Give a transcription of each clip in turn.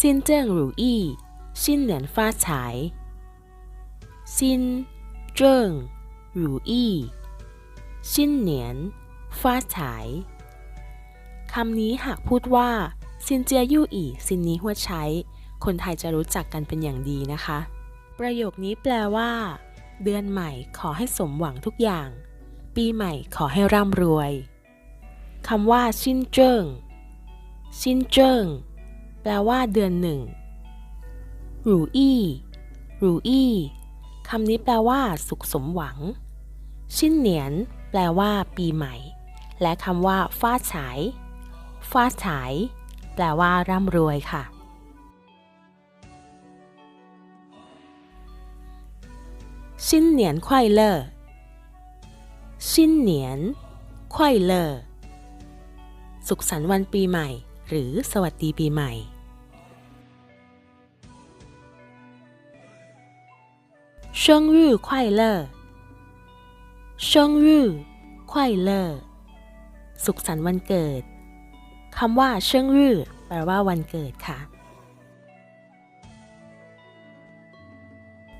新政如意，新年发财。新政如意，新年发财คำนี้หากพูดว่าซินเจียยู่อีซินนี้หัวใช้ คนไทยจะรู้จักกันเป็นอย่างดีนะคะ ประโยคนี้แปลว่า เดือนใหม่ขอให้สมหวังทุกอย่าง ปีใหม่ขอให้ร่ำรวยคำว่าซินเจิ้งซินเจิ้ง แปลว่าเดือนหนึ่งรูอี้รูอี้คำนี้แปลว่า สุขสมหวัง ชิ้นเหนียน แปลว่า ปีใหม่ และคำว่าฟ้าฉายฟ้าฉาย แปลว่า ร่ำรวยค่ะ ชิ้นเหนียนควายเลอชิ้นเหนียนควายเลอสุขสันต์วันปีใหม่ หรือสวัสดีปีใหม่生日快乐生日快乐สุขสันต์วันเกิด คำว่าเชิงรื่อแปลว่าวันเกิดค่ะ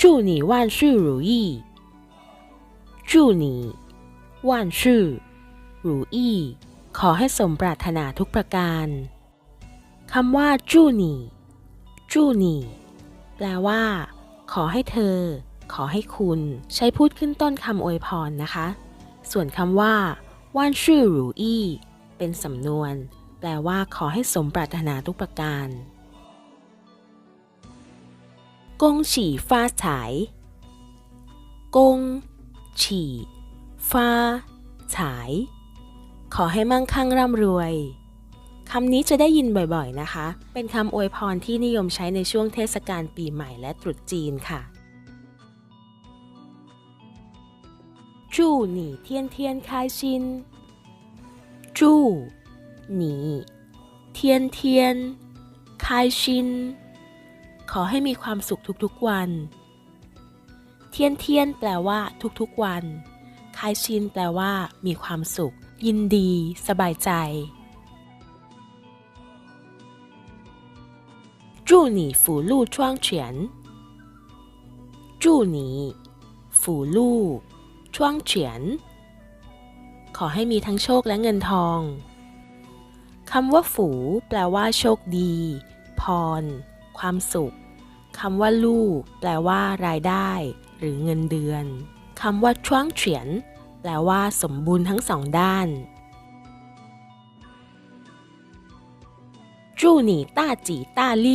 祝你万事如意祝你万事如意ขอให้สมปรารถนาทุกประการ คำว่าจู้หนีจู้หนีแปลว่า ขอให้เธอ ขอให้คุณ ใช้พูดขึ้นต้นคำอวยพรนะคะ ส่วนคำว่าว่านชื่อหรูอี้เป็นสำนวน แปลว่า ขอให้สมปรารถนาทุกประการกงฉี่ฟ้าฉายกงฉี่ฟ้าฉาย ขอให้มั่งคั่งร่ำรวย คำนี้จะได้ยินบ่อยๆนะคะ เป็นคำอวยพรที่นิยมใช้ในช่วงเทศกาลปีใหม่และตรุษจีนค่ะจู่หนีเทียนเทียนคาชินจูนีเทียนเทียนคาชิน ขอให้มีความสุขทุกๆวัน เทียนเทียนแปลว่าทุกๆวันคายชินแปลว่า มีความสุข ยินดี สบายใจ 祝你福禄双全祝你福禄双全ขอให้มีทั้งโชคและเงินทอง คำว่าฝูแปลว่า โชคดี พร ความสุข คำว่าลูกแปลว่า รายได้ หรือเงินเดือน คำว่าช่วงเฉียนแปลว่าสมบูรณ์ทั้งสองด้าน 祝你大吉大利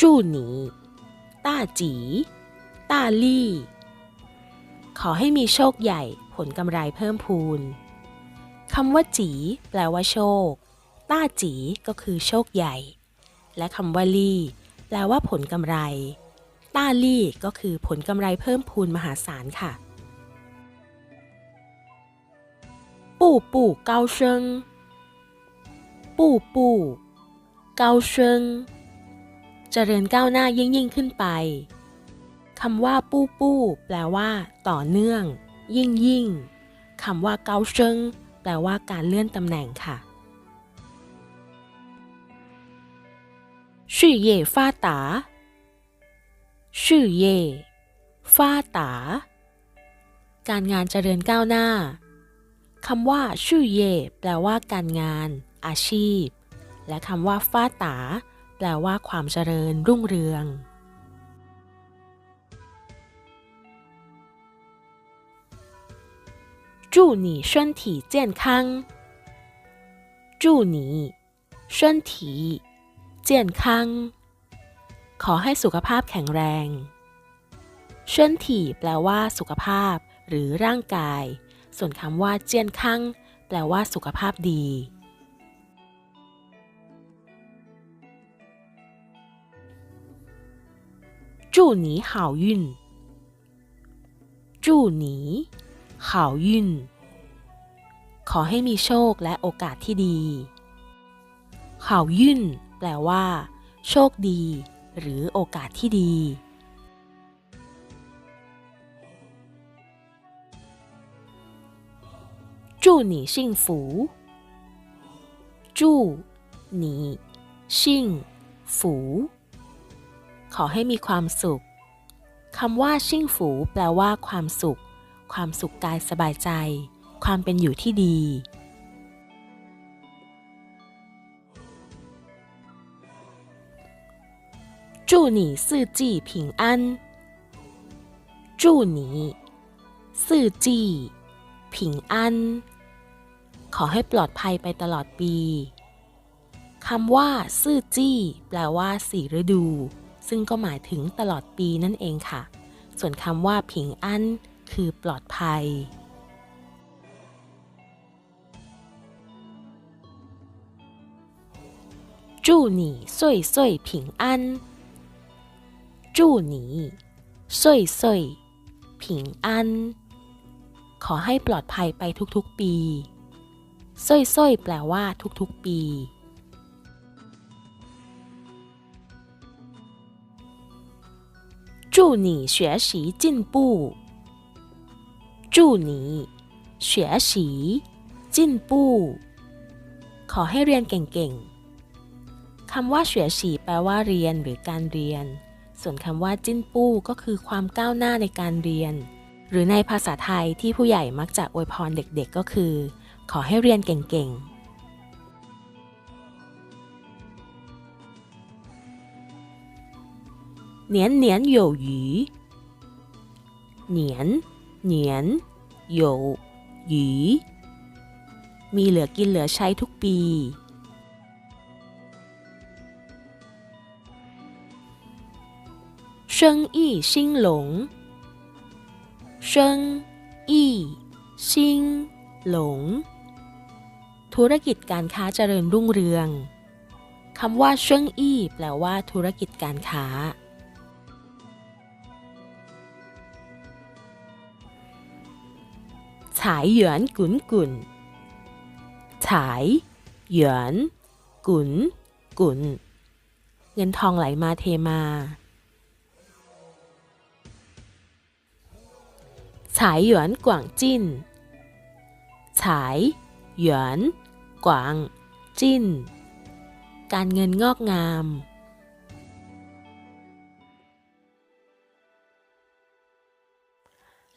祝你大吉大利ขอให้มีโชคใหญ่ผลกำไรเพิ่มพูนคำว่าจี แปลว่าโชค ต้าจี ก็คือโชคใหญ่ และคำว่าลี่ แปลว่าผลกำไร ต้าลี่ ก็คือผลกำไรเพิ่มพูนมหาศาลค่ะ步步高升步步 ปู่ปู่เกาเชิงเจริญก้าวหน้ายิ่งยิ่งขึ้นไปคำว่าปู้ปู้แปลว่า ต่อเนื่อง ยิ่งยิ่งคำว่าเกาเชิงแปลว่าการเลื่อนตำแหน่งค่ะชื่อเย่ฟาตาชื่อเย่ฟาตา การงานเจริญก้าวหน้าคำว่าชื่อเย่แปลว่าการงาน อาชีพ และคำว่าฟ้าตา แปลว่าความเจริญรุ่งเรือง จูหนีเชินถีเจียหนีเชินขอให้สุขภาพแข็งแรง身体แปลว่าสุขภาพ หรือร่างกาย ส่วนคำว่าเจียนคังแปลว่าสุขภาพดี 祝你好运祝你好运ขอให้มีโชคและโอกาสที่ดีข่าวยื่นแปลว่า โชคดี หรือโอกาสที่ดี祝你幸福祝你 ชิ่ง ฝู ขอให้มีความสุขคำว่าชิ่งฝูแปลว่าความสุข ความสุขกายสบายใจ ความเป็นอยู่ที่ดี จูหนี่ซื่อจี้ผิงอัน จูหนี่ซื่อจี้ผิงอัน ขอให้ปลอดภัยไปตลอดปีคำว่า ซื่อจี้ แปลว่าสี่ฤดู ซึ่งก็หมายถึงตลอดปีนั่นเองค่ะ ส่วนคำว่าผิงอันคือปลอดภัย จูหนี่ซุยซุยผิงจูหนีซุยซุยผิงอันขอให้ปลอดภัยไปทุกๆปีซุยซุยแปลว่าทุกๆปี 祝你学习进步祝你学习进步ขอให้เรียนเก่งๆ คำว่าเฉวียฉีแปลว่าเรียนหรือการเรียน ส่วนคำว่าจิ้นปู้ก็คือความก้าวหน้าในการเรียน หรือในภาษาไทยที่ผู้ใหญ่มักจะอวยพรเด็กๆก็คือ ขอให้เรียนเก่งๆ 年年有余年年有余มีเหลือกินเหลือใช้ทุกปี生意兴隆生意兴隆ธุรกิจการค้าเจริญรุ่งเรือง คำว่าเชิงอี้แปลว่าธุรกิจการค้า ฉายหยวนกุนกุนฉายหยวนกุนกุนเงินทองไหลมาเทมาฉายหยวนกวางจิ้นฉายหยวนกวางจิ้น การเงินงอกงาม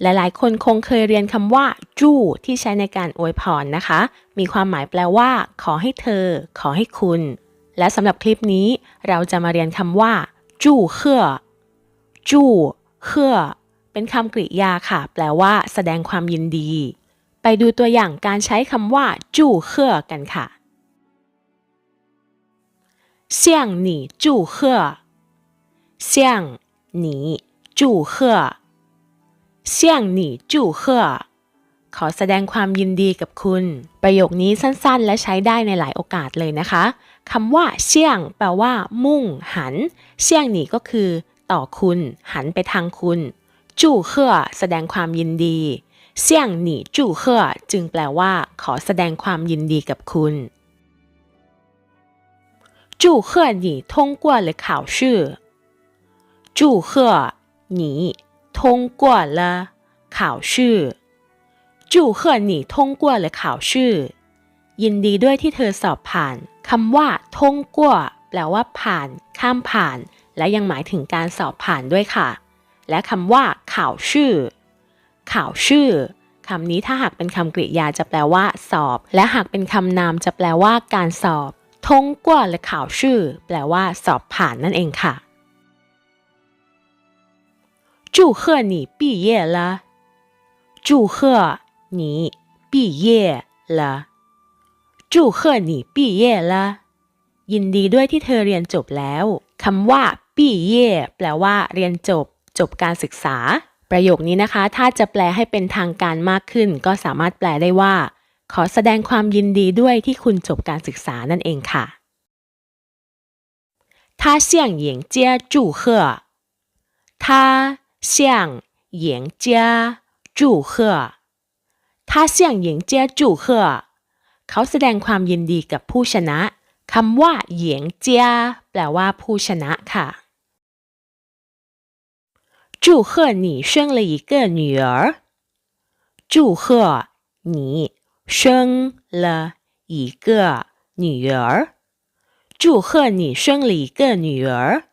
หลายๆ คนคงเคยเรียนคำว่า จู้ที่ใช้ในการอวยพรนะคะ มีความหมายแปลว่า ขอให้เธอ ขอให้คุณ และสำหรับคลิปนี้ เราจะมาเรียนคำว่า จู้เขื่อจู้เขื่อเป็นคำกริยาค่ะ แปลว่า แสดงความยินดี ไปดูตัวอย่างการใช้คำว่า จู้เขื่อกันค่ะเสี่ยงหนีจู้เข่อเสี่ยงหนีจู้เข่อ เสี่ยงหนีจู่เฮ่อขอแสดงความยินดีกับคุณ ประโยคนี้สั้นๆ และใช้ได้ในหลายโอกาสเลยนะคะคำว่าเสี่ยง แปลว่า มุ่ง หัน เสี่ยงหนีก็คือ ต่อคุณ หันไปทางคุณ จู่เฮ่อแสดงความยินดี เสี่ยงหนีจู่เฮ่อจึงแปลว่า ขอแสดงความยินดีกับคุณจู่เฮ่อหนีทงกัวหรือข่าวชื่อจู่เฮ่อหนี 通过了考试祝贺你通过了考试ยินดีด้วยที่เธอสอบผ่านคำว่าทงกัวแปลว่าผ่าน ข้ามผ่าน และยังหมายถึงการสอบผ่านด้วยค่ะและคำว่าข่าวชื่อ ข่าวชื่อคำนี้ถ้าหากเป็นคำกริยาจะแปลว่า สอบ และหากเป็นคำนามจะแปลว่า การสอบ ทงกว่าและข่าวชื่อ แปลว่า สอบผ่านนั่นเองค่ะ 祝贺你毕业了祝贺你毕业了祝贺你毕业了ยินดีด้วยที่เธอเรียนจบแล้วคำว่าปีเย่แปลว่า เรียนจบจบการศึกษา ประโยคนี้นะคะ ถ้าจะแปลให้เป็นทางการมากขึ้น ก็สามารถแปลได้ว่า ขอแสดงความยินดีด้วยที่คุณจบการศึกษานั่นเองค่ะ他向人家祝贺他 向人家祝贺他向人家祝贺เขาแสดงความยินดีกับผู้ชนะคำว่าเหยียงเจียแปลว่าผู้ชนะค่ะ祝贺你生了一个女儿。祝贺你生了一个女儿。 祝贺你生了一个女儿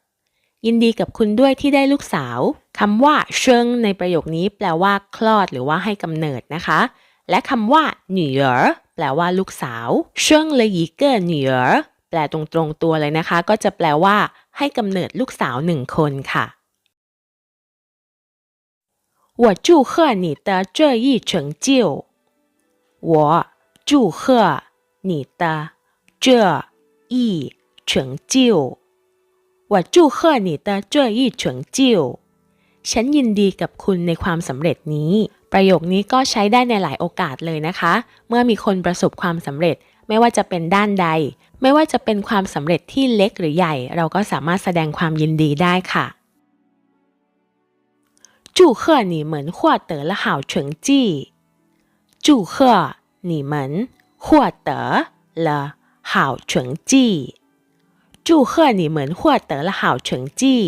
ยินดีกับคุณด้วยที่ได้ลูกสาวคำว่าเชิงในประโยคนี้แปลว่า คลอดหรือว่าให้กำเนิดนะคะ และคำว่าห女儿แปลว่าลูกสาวเชิง了一个女儿แปลตรงๆตัวเลยนะคะ ก็จะแปลว่า ให้กำเนิดลูกสาวหนึ่งคนค่ะ我祝贺你的这一成就我祝贺你的这一成就 ว่าจูเค่อหนีตาเจ้ยี่เฉิงจิ้วฉันยินดีกับคุณในความสำเร็จนี้ ประโยคนี้ก็ใช้ได้ในหลายโอกาสเลยนะคะ เมื่อมีคนประสบความสำเร็จไม่ว่าจะเป็นด้านใด ไม่ว่าจะเป็นความสำเร็จที่เล็กหรือใหญ่ เราก็สามารถแสดงความยินดีได้ค่ะจูเค่อหนีเหมือนขวดเต๋อละหาวเฉิงจี้จูเค่อหนีเหมือนขวดเต๋อละหาวเฉิงจี้ จู่เขื่อหนีเหมือนขวดเต๋อละห่าวเฉิงจี้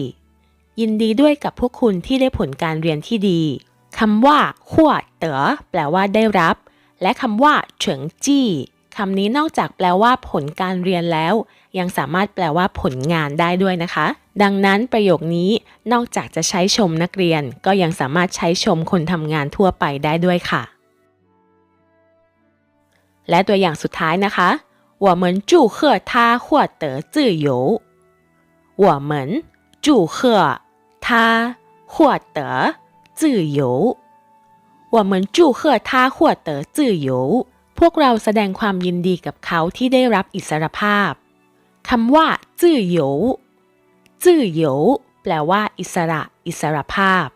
ยินดีด้วยกับพวกคุณที่ได้ผลการเรียนที่ดีคำว่าขวดเต๋อแปลว่าได้รับ และคำว่าเฉิงจี้คำนี้นอกจากแปลว่าผลการเรียนแล้ว ยังสามารถแปลว่าผลงานได้ด้วยนะคะ ดังนั้นประโยคนี้นอกจากจะใช้ชมนักเรียน ก็ยังสามารถใช้ชมคนทำงานทั่วไปได้ด้วยค่ะ และตัวอย่างสุดท้ายนะคะ 我们祝贺他获得自由我们祝贺他获得自由我们祝贺他获得自由พวกเราแสดงความยินดีกับเขาที่ได้รับอิสรภาพคำว่าจื่อหยูจื่อหยูแปลว่า อิสระ อิสรภาพ